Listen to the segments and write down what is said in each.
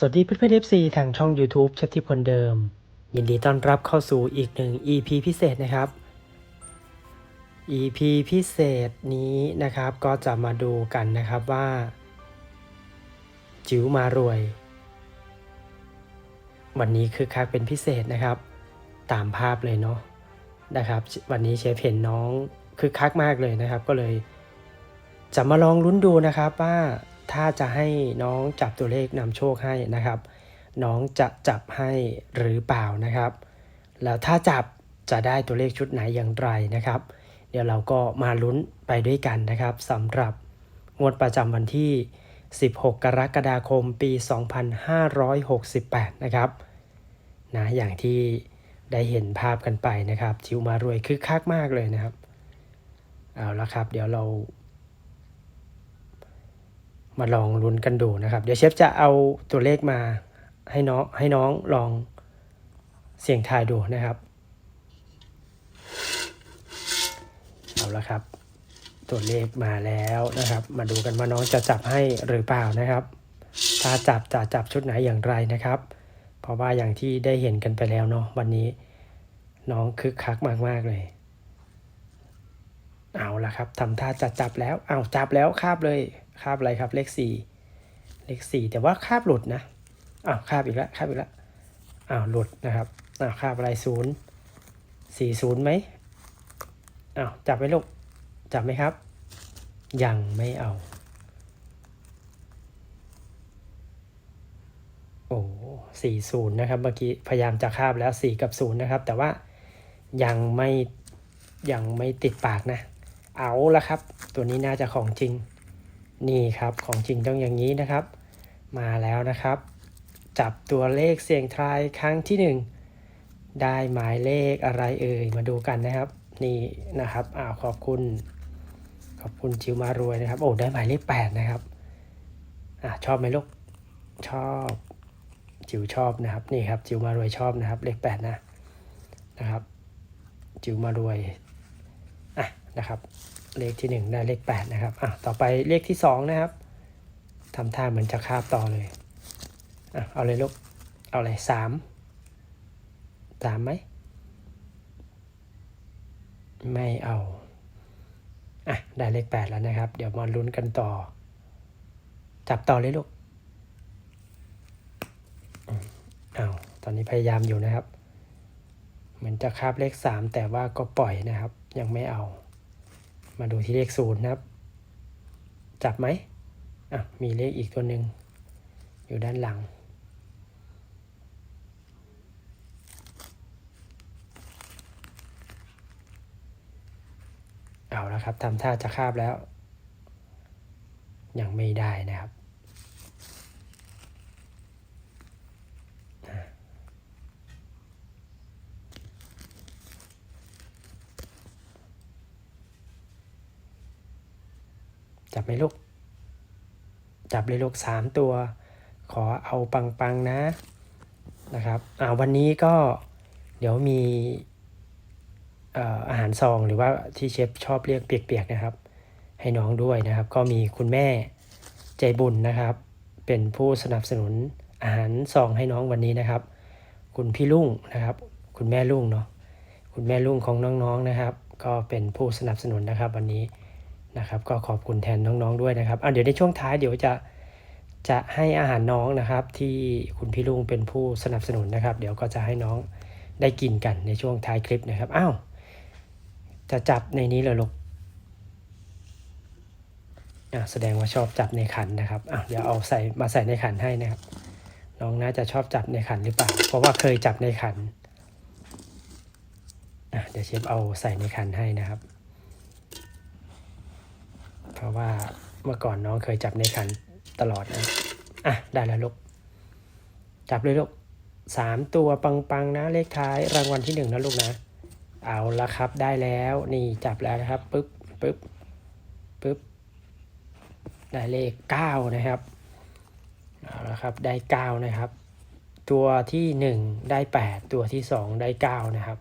สวัสดีเพื่อนๆ FC ทางช่อง YouTube ชัติพลเดิม ยินดีต้อนรับเข้าสู่อีกหนึ่ง EP พิเศษนะครับ EP พิเศษนี้นะครับก็จะมาดูกันนะครับว่า จิ๋วมารวย วันนี้คือคักเป็นพิเศษนะครับ ตามภาพเลยเนาะนะครับ วันนี้เชฟเห็นน้องคือคักมากเลยนะครับ ก็เลย จะมาลองลุ้นดูนะครับว่า ถ้าจะให้น้องจับตัวเลขนำโชคให้นะครับ น้องจะจับให้หรือเปล่านะครับ แล้วถ้าจับจะได้ตัวเลขชุดไหนอย่างไรนะครับ เดี๋ยวเราก็มาลุ้นไปด้วยกันนะครับสำหรับงวดประจำวันที่ 16 กรกฎาคมปี 2568 นะครับนะอย่างที่ได้เห็นภาพกันไปนะครับจิวมารวยคือคักมากเลยนะครับ เอาละครับ เดี๋ยวเรา มาลองลุ้นกันดูนะครับ เดี๋ยวเชฟจะเอาตัวเลขมาให้น้องให้น้องลองเสี่ยงทายดูนะครับ เอาละครับ ตัวเลขมาแล้วนะครับ มาดูกันว่าน้องจะจับให้หรือเปล่านะครับ ถ้าจับจะจับชุดไหนอย่างไรนะครับ เพราะว่าอย่างที่ได้เห็นกันไปแล้วเนาะวันนี้น้องคึกคักมากๆเลย เอาละครับทำท่าจะจับแล้วเอาจับแล้วคาบเลย คาบอะไรครับเลขสี่เลขสี่แต่ว่าคาบหลุดนะอ้าวคาบอีกแล้วคาบอีกแล้วอ้าวหลุดนะครับอ้าวคาบอะไรศูนย์สี่ศูนย์ไหมอ้าวจับไหมลูกจับไหมครับ ยังไม่เอา โอ้สี่ศูนย์นะครับเมื่อกี้พยายามจะคาบแล้วสี่กับศูนย์นะครับ แต่ว่ายังไม่ยังไม่ติดปากนะ เอาละครับ ตัวนี้น่าจะของจริง นี่ครับของจริงต้องอย่างนี้นะครับ มาแล้วนะครับ จับตัวเลขเสียงทายครั้งที่หนึ่งได้หมายเลขอะไรเอ่ยมาดูกันนะครับ นี่นะครับอ้าวขอบคุณ ขอบคุณจิวมารวยนะครับ โอ้ได้หมายเลขแปดนะครับอะชอบไหมลูกชอบจิวชอบนะครับนี่ครับจิวมารวยชอบนะครับ เลขแปดนะนะครับจิวมารวยอะนะครับ เลขที่หนึ่งได้เลขแปดนะครับอะต่อไปเลขที่สองนะครับทำท่าเหมือนจะคาบต่อเลยอะเอาเลยลูก เอาเลยสามสามไหม ไม่เอาอะได้เลขแปดแล้วนะครับ เดี๋ยวมาลุ้นกันต่อ จับต่อเลยลูกอืมเอาตอนนี้พยายามอยู่นะครับ เหมือนจะคาบเลขสามแต่ว่าก็ปล่อยนะครับ ยังไม่เอา มาดูที่เลขศูนย์นะครับ จับไหมอะมีเลขอีกตัวหนึ่งอยู่ด้านหลัง เอาแล้วครับทำท่าจะคาบแล้ว ยังไม่ได้นะครับ จับไหมลูก จับเลยลูกสามตัว ขอเอาปังๆนะนะครับอ่าวันนี้ก็เดี๋ยวมีเอ่ออาหารซองหรือว่าที่เชฟชอบเรียกเปียกๆนะครับ ให้น้องด้วยนะครับ ก็มีคุณแม่ใจบุญนะครับ เป็นผู้สนับสนุนอาหารซองให้น้องวันนี้นะครับ คุณพี่ลุงนะครับ คุณแม่ลุงเนาะคุณแม่ลุงของน้องๆนะครับ ก็เป็นผู้สนับสนุนนะครับ วันนี้ นะครับก็ขอบคุณแทนน้องๆด้วยนะครับอะเดี๋ยวในช่วงท้ายเดี๋ยวจะจะให้อาหารน้องนะครับที่คุณพี่ลุงเป็นผู้สนับสนุนนะครับ เดี๋ยวก็จะให้น้องได้กินกันในช่วงท้ายคลิปนะครับอ้าวจะจับในนี้เลยลูกอะแสดงว่าชอบจับในขันนะครับอะเดี๋ยวเอาใส่มาใส่ในขันให้นะครับ น้องน่าจะชอบจับในขันหรือเปล่า เพราะว่าเคยจับในขัน เดี๋ยวเชฟเอาใส่ในขันให้นะครับ เพราะว่าเมื่อก่อนน้องเคยจับในขันตลอดนะ อะ ได้แล้วลูก จับเลยลูกสามตัวปังๆนะเลขท้ายรางวัลที่หนึ่งนะลูกนะ เอาละครับได้แล้วนี่จับแล้วนะครับปึ๊บปึ๊บปึ๊บได้เลขเก้านะครับเอาละครับได้เก้านะครับ ตัวที่หนึ่งได้แปดตัวที่สองได้เก้านะครับ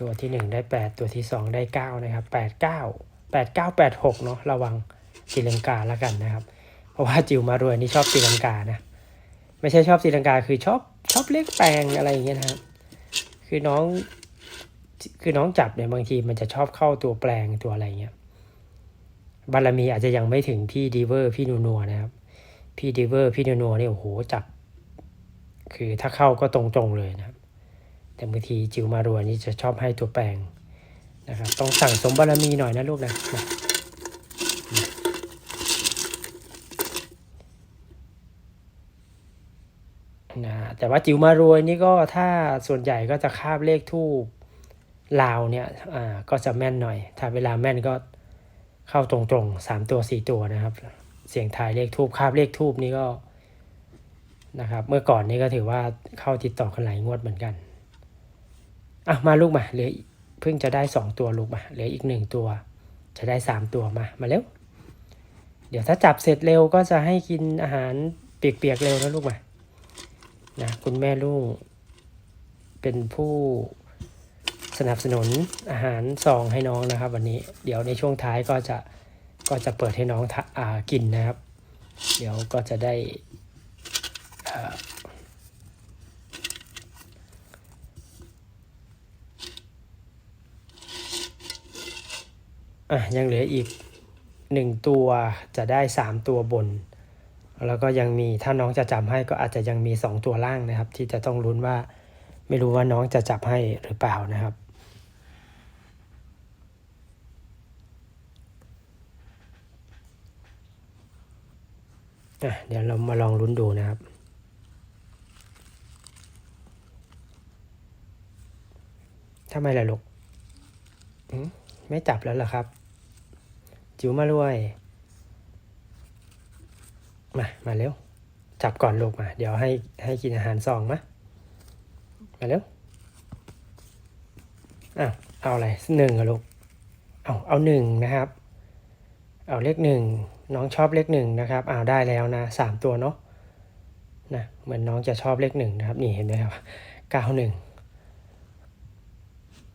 ตัวที่หนึ่งได้แปดตัวที่สองได้เก้านะครับแปดเก้า แปดเก้าแปดหกเนาะระวังตีลังกาแล้วกันนะครับ เพราะว่าจิวมารวยนี่ชอบตีลังกานะ ไม่ใช่ชอบตีลังกาคือชอบชอบเล็กแปลงอะไรอย่างเงี้ยนะครับ คือน้องคือน้องจับเนี่ยบางทีมันจะชอบเข้าตัวแปลงตัวอะไรเงี้ยบารมีอาจจะยังไม่ถึงพี่ดีเวอร์พี่นูนัวนะครับ พี่ดีเวอร์พี่นูนัวเนี่ยโอ้โหจับ คือถ้าเข้าก็ตรงๆเลยนะครับแต่บางทีจิวมารวยนี่จะชอบให้ตัวแปลง นะครับ ต้องสั่งสมบารมีหน่อยนะลูกนะนะแต่ว่าจิ๋วมารวยนี่ก็ถ้าส่วนใหญ่ก็จะคาบเลขทูบลาวเนี่ยอ่าก็จะแม่นหน่อย ถ้าเวลาแม่นก็เข้าตรงๆสามตัวสี่ตัวนะครับ เสียงทายเลขทูบคาบเลขทูบนี่ก็นะครับ เมื่อก่อนนี่ก็ถือว่าเข้าติดต่อกันหลายงวดเหมือนกันอะมาลูกมาเหลือ เพิ่งจะได้สองตัวลูกมาเหลืออีกหนึ่งตัว จะได้สามตัวมามาเร็ว เดี๋ยวถ้าจับเสร็จเร็วก็จะให้กินอาหารเปียกๆเร็วนะลูกมานะคุณแม่ลุงเป็นผู้สนับสนุนอาหารซองให้น้องนะครับ วันนี้เดี๋ยวในช่วงท้ายก็จะก็จะเปิดให้น้องอกินนะครับ เดี๋ยวก็จะได้ อะยังเหลืออีกหนึ่งตัวจะได้สามตัวบน แล้วก็ยังมีถ้าน้องจะจับให้ก็อาจจะยังมีสองตัวล่างนะครับ ที่จะต้องลุ้นว่าไม่รู้ว่าน้องจะจับให้หรือเปล่านะครับอะเดี๋ยวเรามาลองลุ้นดูนะครับ ทำไมล่ะลูก ไม่จับแล้วเหรอครับ จิ๋วมารวย มา มาเร็ว จับก่อนลูกมา เดี๋ยวให้ให้กินอาหารซองมะมาเร็วอ้าวเอาอะไรหนึ่งอะลูก เอาเอาหนึ่งนะครับ เอาเลขหนึ่งน้องชอบเลขหนึ่งนะครับอ้าวได้แล้วนะสามตัวเนาะนะเหมือนน้องจะชอบเลขหนึ่งนะครับ นี่เห็นไหมครับเก้าหนึ่ง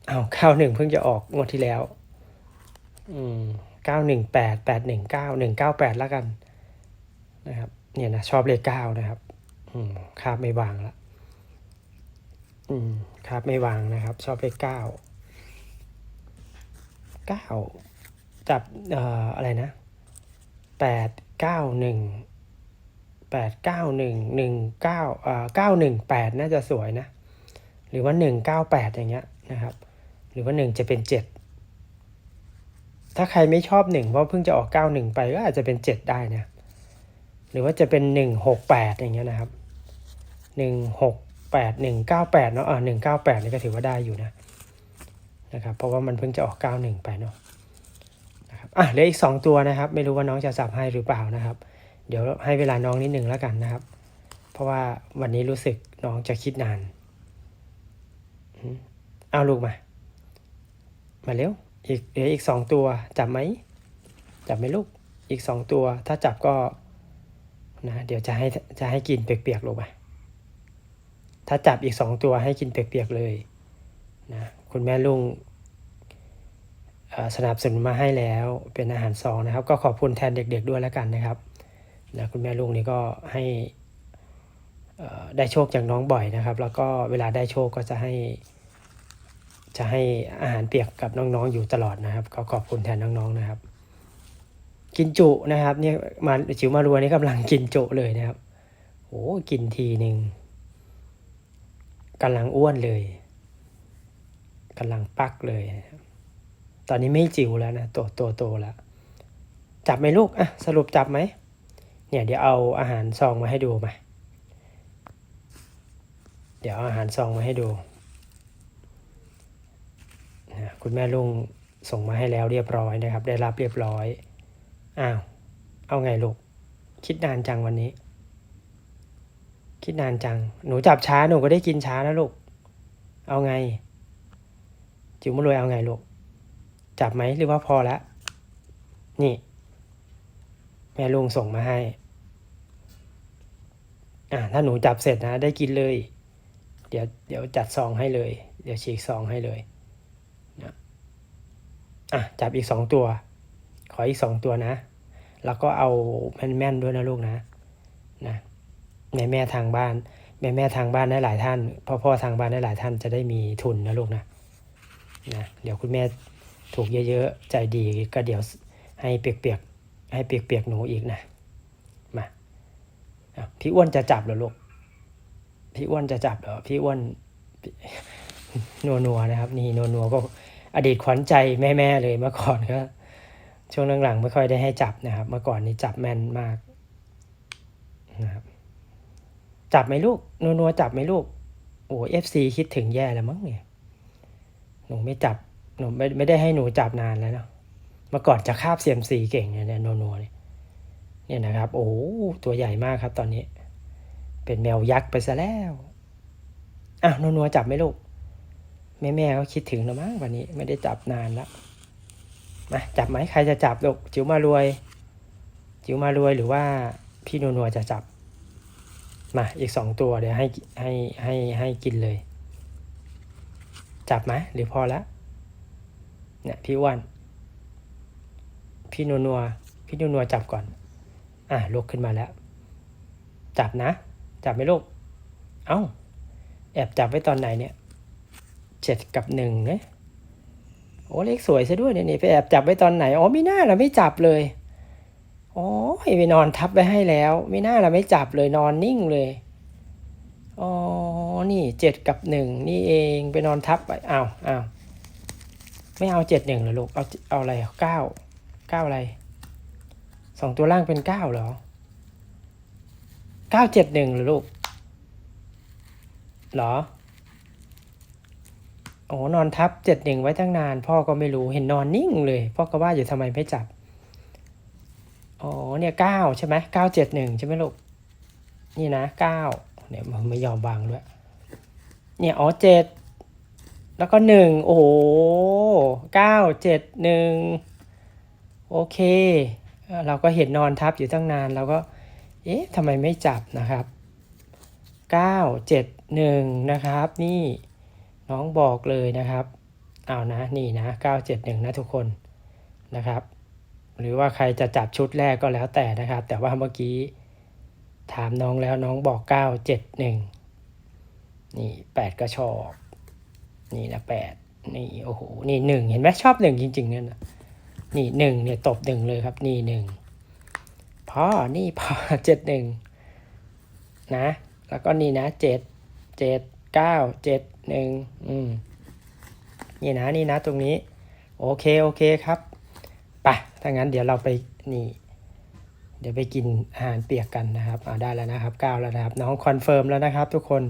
เอาเก้าหนึ่งเพิ่งจะออกงวดที่แล้ว อืม เก้าหนึ่งแปดแปดหนึ่งเก้าหนึ่งเก้าแปดแล้วกันนะครับเนี่ยนะชอบเลขเก้านะครับคาบไม่วางละคาบไม่วางนะครับ ชอบเลขเก้าเก้าจับเอ่ออะไรนะแปดเก้าหนึ่งแปดเก้าหนึ่งหนึ่งเก้าเอ่อเก้าหนึ่งแปดน่าจะสวยนะ หรือว่าหนึ่งเก้าแปดอย่างเงี้ยนะครับ หรือว่าหนึ่งจะเป็นเจ็ด ถ้าใครไม่ชอบหนึ่งเพราะเพิ่งจะออกเก้าหนึ่งไปก็อาจจะเป็นเจ็ดได้นะ หรือว่าจะเป็นหนึ่งหกแปดอย่างเงี้ยนะครับหนึ่งหกแปดหนึ่งเก้าแปดเนาะอ่าหนึ่งเก้าแปดนี่ก็ถือว่าได้อยู่นะนะครับ เพราะว่ามันเพิ่งจะออกเก้าหนึ่งไปเนาะนะครับอะเหลืออีกสองตัวนะครับ ไม่รู้ว่าน้องจะสับให้หรือเปล่านะครับ เดี๋ยวให้เวลาน้องนิดหนึ่งแล้วกันนะครับ เพราะว่าวันนี้รู้สึกน้องจะคิดนานอืมเอาลูกมา มาเร็ว อีกเหลืออีกสองตัวจับไหมจับไหมลูกอีกสองตัว ถ้าจับก็นะเดี๋ยวจะให้จะให้กินเปียกๆลงไปถ้าจับอีกสองตัวให้กินเปียกๆเลยนะคุณแม่ลุงสนับสนุนมาให้แล้วเป็นอาหารซองนะครับ ก็ขอบคุณแทนเด็ก ๆด้วยแล้วกันนะครับนะคุณแม่ลุงนี่ก็ให้ได้โชคจากน้องบ่อยนะครับ แล้วก็เวลาได้โชคก็จะให้ จะให้อาหารเปียกกับน้องๆ อยู่ตลอดนะครับ ก็ขอบคุณแทนน้องๆนะครับ กินจุนะครับเนี่ยมาจิ๋วมารวยนี่กำลังกินจุเลยนะครับโอ้กินทีหนึ่งกำลังอ้วนเลยกำลังปักเลย ตอนนี้ไม่จิ๋วแล้วนะตัวตัวโตแล้วจับไหมลูกอะสรุปจับไหมเนี่ยเดี๋ยวเอาอาหารซองมาให้ดูมา เดี๋ยวอาหารซองมาให้ดู คุณแม่ลุงส่งมาให้แล้วเรียบร้อยนะครับ ได้รับเรียบร้อยอ้าวเอาไงลูกคิดนานจังวันนี้ คิดนานจัง หนูจับช้าหนูก็ได้กินช้านะลูก เอาไง จิ๋วมารวยเอาไงลูก จับไหมหรือว่าพอแล้วนี่ แม่ลุงส่งมาให้อ่าถ้าหนูจับเสร็จนะ ได้กินเลย เดี๋ยวเดี๋ยวจัดซองให้เลย เดี๋ยวฉีกซองให้เลย อะจับอีกสองตัว ขออีกสองตัวนะ แล้วก็เอาแม่นๆด้วยนะลูกนะนะแม่แม่ทางบ้าน แม่แม่ทางบ้านได้หลายท่านพ่อพ่อทางบ้านได้หลายท่านจะได้มีทุนนะลูกนะนะเดี๋ยวคุณแม่ถูกเยอะๆใจดีก็เดี๋ยวให้เปียกๆให้เปียกๆหนูอีกนะมาพี่อ้วนจะจับเหรอลูกพี่อ้วนจะจับเหรอพี่อ้วนนัวนัวๆนะครับ นี่นัวนัวๆก็ อดีตขวัญใจแม่ๆเลยเมื่อก่อนก็ช่วงหลังๆไม่ค่อยได้ให้จับนะครับ เมื่อก่อนนี้จับแม่นมากนะครับจับไหมลูกนัวๆจับไหมลูกโอ้เอฟซีคิดถึงแย่แล้วมั้งเนี่ยหนูไม่จับหนูไม่ไม่ได้ให้หนูจับนานแล้วเนาะเมื่อก่อนจะคาบเซียมซีเก่งเนี่ยนัวนัวๆเนี่ยเนี่ยนะครับ โอ้ตัวใหญ่มากครับ ตอนนี้ เป็นแมวยักษ์ไปซะแล้วอะนัวนัวๆจับไหมลูก แม่แม่ก็คิดถึงแล้วมั้งวันนี้ไม่ได้จับนานแล้วมาจับไหมใครจะจับลูกจิ๋วมารวย จิ๋วมารวยหรือว่าพี่นัวนัวจะจับ มาอีกสองตัวเดี๋ยวให้ให้ให้ให้กินเลย จับไหมหรือพอละเนี่ยพี่อ้วัน พี่นัวนัวพี่นัวนัวจับก่อน อะลุกขึ้นมาแล้ว จับนะ จับไหมลูก เอ้า แอบจับไว้ตอนไหนเนี่ย เจ็ดกับหนึ่งเลยโอ้เลขสวยซะด้วยเนี่ยนี่ไปแอบจับไว้ตอนไหน อ๋อไม่น่าเราไม่จับเลยอ๋อไปนอนทับไว้ให้แล้ว ไม่น่าเราไม่จับเลยนอนนิ่งเลยอ๋อนี่เจ็ดกับหนึ่งนี่เองไปนอนทับไปเอาวอ้าไม่เอาเจ็ดหนึ่งเหรอลูกเอาเอาอะไรเก้าเก้าอะไรสองตัวล่างเป็นเก้าเหรอเก้าเจ็ดหนึ่งหรอลูกเหรอ โอ้นอนทับเจ็ดหนึ่งไว้ตั้งนาน พ่อก็ไม่รู้เห็นนอนนิ่งเลย พ่อก็ว่าอยู่ทำไมไม่จับอ๋อเนี่ยเก้าใช่ไหมเก้าเจ็ดหนึ่งใช่ไหมลูกนี่นะเก้าเนี่ยมันไม่ยอมวางด้วยเนี่ยอ๋อเจ็ดแล้วก็หนึ่งโอ้โหเก้าเจ็ดหนึ่งโอเค เราก็เห็นนอนทับอยู่ตั้งนานเราก็ เอ๊ะทำไมไม่จับนะครับเก้าเจ็ดหนึ่งนะครับ นี่ น้องบอกเลยนะครับเอานะนี่นะ 971 นะทุกคนนะครับ หรือว่าใครจะจับชุดแรกก็แล้วแต่นะครับ แต่ว่าเมื่อกี้ถามน้องแล้วน้องบอก 971 นี่ 8 ก็ชอบ นี่นะ 8 นี่โอ้โหนี่หนึ่งเห็นไหมชอบหนึ่งจริงๆเนี่ยนะนี่หนึ่งเนี่ยตบหนึ่งเลยครับนี่หนึ่งพ่อ นี่พ่อเจ็ดหนึ่งนะ แล้วก็นี่นะเจ็ด เก้าเจ็ดหนึ่งอืมนี่นะนี่นะตรงนี้ โอเค โอเคครับไปถ้างั้นเดี๋ยวเราไปนี่ เดี๋ยวไปกินอาหารเปียกกันนะครับเอาได้แล้วนะครับเก้าแล้วนะครับ น้องคอนเฟิร์มแล้วนะครับทุกคน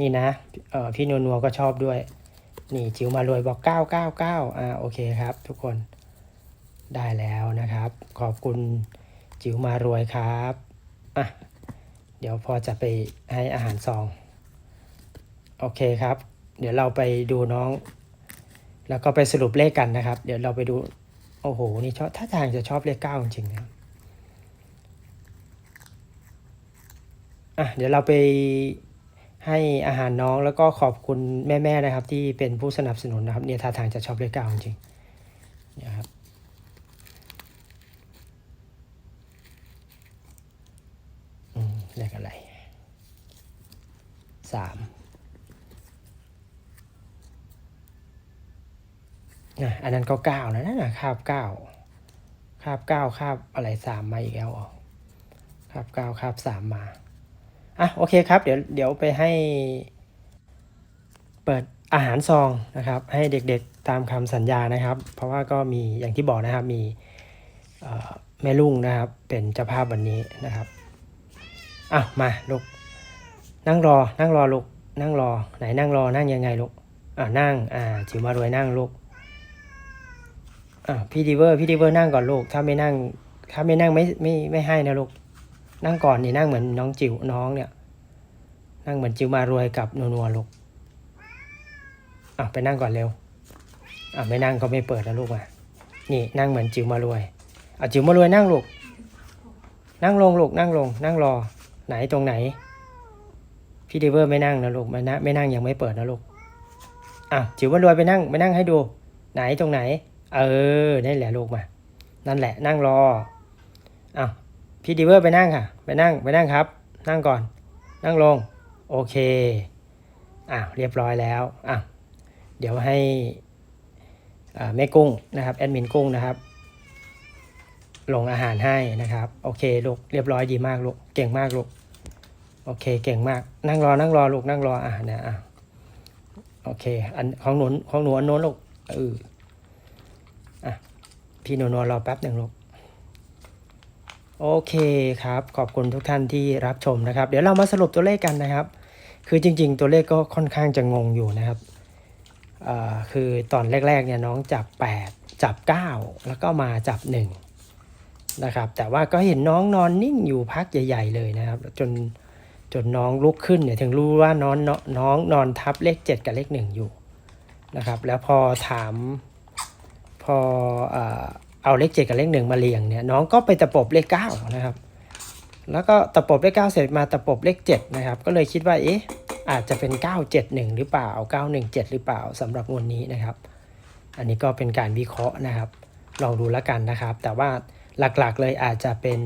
นี่นะเออพี่นัวนัวก็ชอบด้วย นี่จิ๋วมารวยบอกเก้าเก้าเก้าอ่าโอเคครับ ทุกคนได้แล้วนะครับ ขอบคุณจิ๋วมารวยครับอะเดี๋ยวพอจะไปให้อาหารซอง โอเคครับ เดี๋ยวเราไปดูน้อง แล้วก็ไปสรุปเลขกันนะครับ เดี๋ยวเราไปดู โอ้โห นี่ชอบถ้าทางจะชอบเลขเก้าจริงๆนะอะเดี๋ยวเราไปให้อาหารน้องแล้วก็ขอบคุณแม่ๆนะครับ ที่เป็นผู้สนับสนุนนะครับ เนี่ยท่าทางจะชอบเลขเก้าจริงนี่ยครับอืมเลขอะไรสาม นะอันนั้นก็เก้านะนั่นนะคาบเก้าคาบเก้าคาบอะไรสามมาอีกแล้วอ๋อคาบเก้าคาบสามมาอะโอเคครับเดี๋ยวเดี๋ยวไปให้เปิดอาหารซองนะครับ ให้เด็กๆตามคำสัญญานะครับ เพราะว่าก็มีอย่างที่บอกนะครับมีแม่ลุงนะครับ เป็นเจ้าภาพวันนี้นะครับอะมาลูกนั่งรอนั่งรอลูกนั่งรอไหนนั่งรอนั่งยังไงลูกอ่านั่งอ่าจิ๋วมารวยนั่งลูก อ่าพี่ดีเวอร์พี่ดีเวอร์นั่งก่อนลูก ถ้าไม่นั่ง ถ้าไม่นั่งไม่ไม่ไม่ให้นะลูก นั่งก่อนนี่นั่งเหมือนน้องจิ๋วน้องเนี่ย นั่งเหมือนจิ๋วมารวยกับนัวนัวลูกอะไปนั่งก่อนเร็วอะไม่นั่งก็ไม่เปิดนะลูกอะนี่นั่งเหมือนจิ๋วมารวยอะจิ๋วมารวยนั่งลูก นั่งลงลูกนั่งลง นั่งรอ ไหนตรงไหน พี่ดีเวอร์ไม่นั่งนะลูกไม่นั่งไม่นั่งยังไม่เปิดนะลูกอะจิ๋วมารวยไปนั่งไปนั่งให้ดู ไหนตรงไหน เออนั่นแหละลูกมา นั่นแหละ นั่งรออ้าวพี่ดีเวอร์ไปนั่งค่ะ ไปนั่งไปนั่งครับ นั่งก่อน นั่งลง โอเคอ้าวเรียบร้อยแล้วอ้าวเดี๋ยวให้อ่าแม่กุ้งนะครับแอดมินกุ้งนะครับลงอาหารให้นะครับ โอเคลูกเรียบร้อยดีมากลูกเก่งมากลูกโอเคเก่งมาก นั่งรอนั่งรอลูกนั่งรออะเนี่ยอะโอเค อันของหนูของหนูอันโน้นลูกเออ อะพี่หนูนรอแป๊บหนึ่งลูกโอเคครับ ขอบคุณทุกท่านที่รับชมนะครับ เดี๋ยวเรามาสรุปตัวเลขกันนะครับ คือจริง ๆ ตัวเลขก็ค่อนข้างจะงงอยู่นะครับคือตอนแรกๆเนี่ยน้องจับ 8 จับ 9 แล้วก็มาจับ 1 นะครับ แต่ว่าก็เห็นน้องนอนนิ่งอยู่พักใหญ่ ๆ เลยนะครับ จนจนน้องลุกขึ้นเนี่ยถึงรู้ว่าน้องน้องน้องนอนทับเลข 7 กับเลข 1 อยู่นะครับ แล้วพอถาม พอเอ่อเอาเลข7กับเลข1มาเรียงเนี่ยน้องก็ไปตะปบเลข9นะครับ แล้วก็ตะปบเลข9เสร็จมาตะปบเลข7นะครับ ก็เลยคิดว่าเอ๊ะอาจจะเป็น 971 หรือเปล่า 917 หรือเปล่าสำหรับงวดนี้นะครับ อันนี้ก็เป็นการวิเคราะห์นะครับ ลองดูแล้วกันนะครับ แต่ว่าหลักๆเลยอาจจะเป็น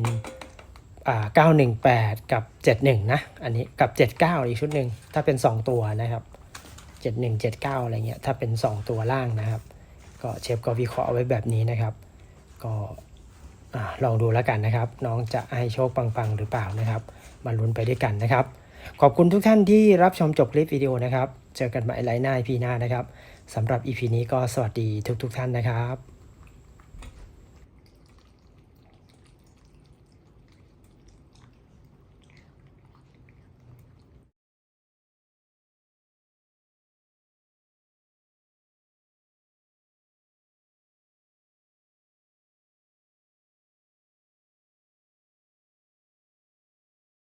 อ่า918 กับ 71 นะ อันนี้กับ 79 อีกชุดหนึ่งถ้าเป็น 2 ตัวนะครับ 71 79 อะไรเงี้ยถ้าเป็น 2 ตัวล่างนะครับ ก็เชฟก็วิเคราะห์ไว้แบบนี้นะครับ ก็ลองดูแล้วกันนะครับ น้องจะให้โชคปังๆหรือเปล่านะครับมาลุ้นไปด้วยกันนะครับ ขอบคุณทุกท่านที่รับชมจบคลิปวิดีโอนะครับ เจอกันใหม่ไลน์หน้าพีหน้านะครับสำหรับอีพีนี้ก็สวัสดีทุกๆท่านนะครับ